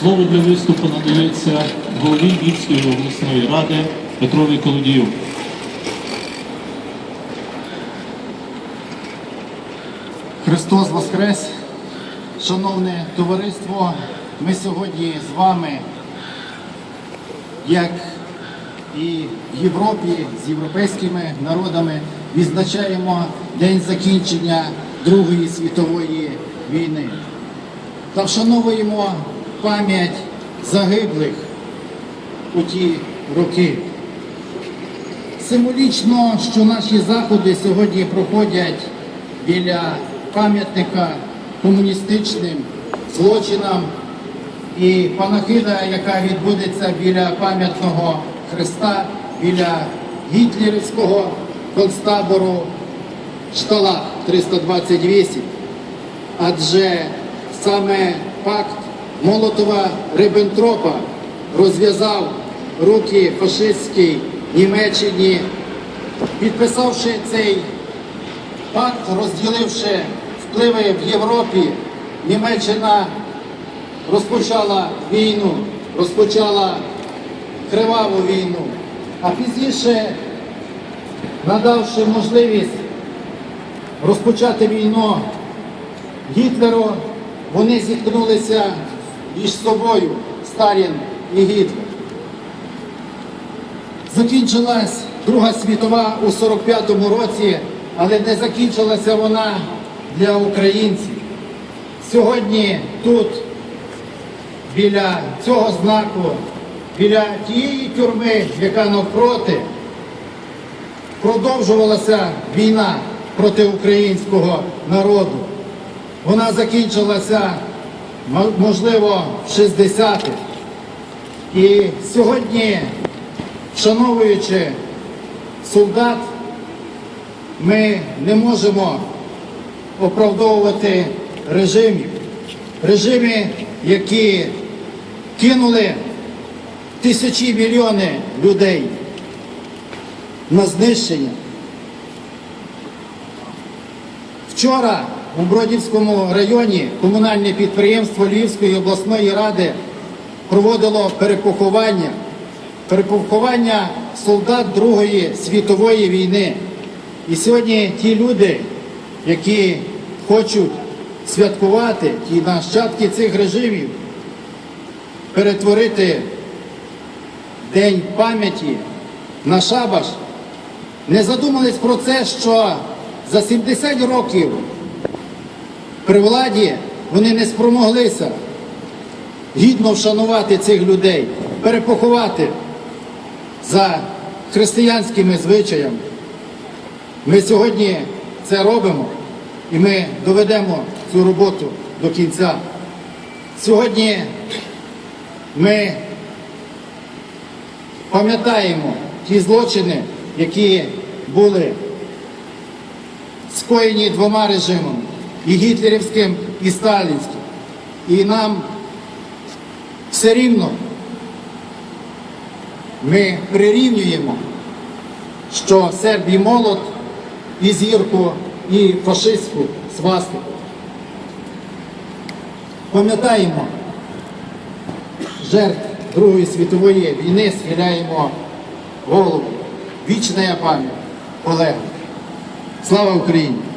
Слово для виступу надається голові Львівської обласної ради Петрові Колодію. Христос Воскрес! Шановне товариство, ми сьогодні з вами, як і в Європі, з європейськими народами, відзначаємо День закінчення Другої світової війни та вшановуємо пам'ять загиблих у ті роки. Символічно, що наші заходи сьогодні проходять біля пам'ятника комуністичним злочинам і панахида, яка відбудеться біля пам'ятного хреста, біля гітлерівського концтабору Шталах 328. Адже саме пакт Молотова Риббентропа розв'язав руки фашистській Німеччині, підписавши цей пакт, розділивши впливи в Європі, Німеччина розпочала війну, розпочала криваву війну, а пізніше, надавши можливість розпочати війну Гітлеру, вони зіткнулися між собою Сталін і Гітлер. Закінчилась Друга світова у 45-му році, але не закінчилася вона для українців. Сьогодні тут, біля цього знаку, біля тієї тюрми, яка навпроти, продовжувалася війна проти українського народу. Вона закінчилася, можливо, в 60-х. І сьогодні, вшановуючи солдат, ми не можемо оправдовувати режимів. Режими, які кинули тисячі мільйони людей на знищення. Вчора у Бродівському районі комунальне підприємство Львівської обласної ради проводило перепоховання, перепоховання солдат Другої світової війни. І сьогодні ті люди, які хочуть святкувати ті нащадки цих режимів, перетворити День пам'яті на шабаш, не задумались про це, що за 70 років при владі вони не спромоглися гідно вшанувати цих людей, перепоховати за християнськими звичаями. Ми сьогодні це робимо і ми доведемо цю роботу до кінця. Сьогодні ми пам'ятаємо ті злочини, які були скоєні двома режимами і гітлерівським, і сталінським. І нам все рівно ми прирівнюємо, що сербій молот і зірку, і фашистську свастику. Пам'ятаємо жертв Другої світової війни, схиляємо голову. Вічна пам'ять Олега. Слава Україні!